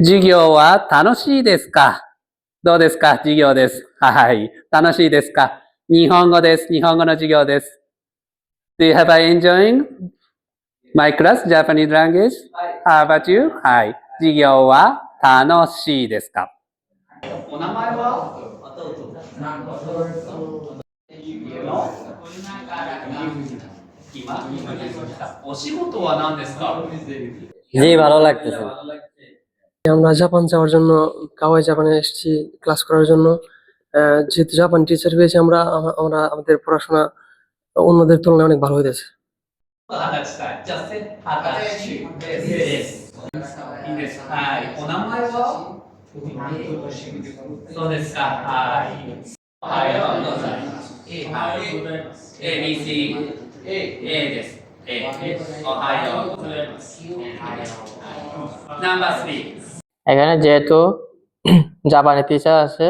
授業は楽しいですか？どうですか？授業です。はい。楽しいですか？日本語です。日本語の授業です。Do you have I enjoying my class Japanese language? How about you? はい。授業は楽しいですか？お名前は？今お仕事は何ですか জি ভালো লাগতেছে আমরা Japan যাওয়ার জন্য কাওয়াই জাপানে এসেছি ক্লাস করার জন্য আহ, যেহেতু জাপান টিচার পেয়েছি আমরা আম- আমরা আমাদের পড়াশোনা অন্যদের তুলনায় অনেক ভালো হইতেছে 二十歳歳。じゃあ、せ二十歳です。いいです。はい。お名前はそうですか。はい。おはようございます。はい。A、B、C、 A. A です。A。おはようございます。Number three. এখানে যেহেতু জাপানি টিচার আছে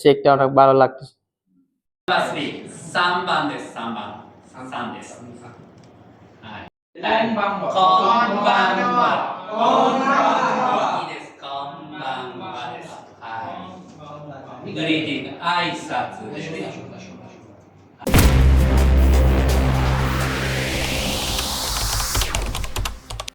শিখতে অনেক ভালো লাগতেছে Number three. 三番です。三番。三です。はい。こんばんは。こんばんは。いいです。こんばんはです。はい。グリーティング、挨拶ですね。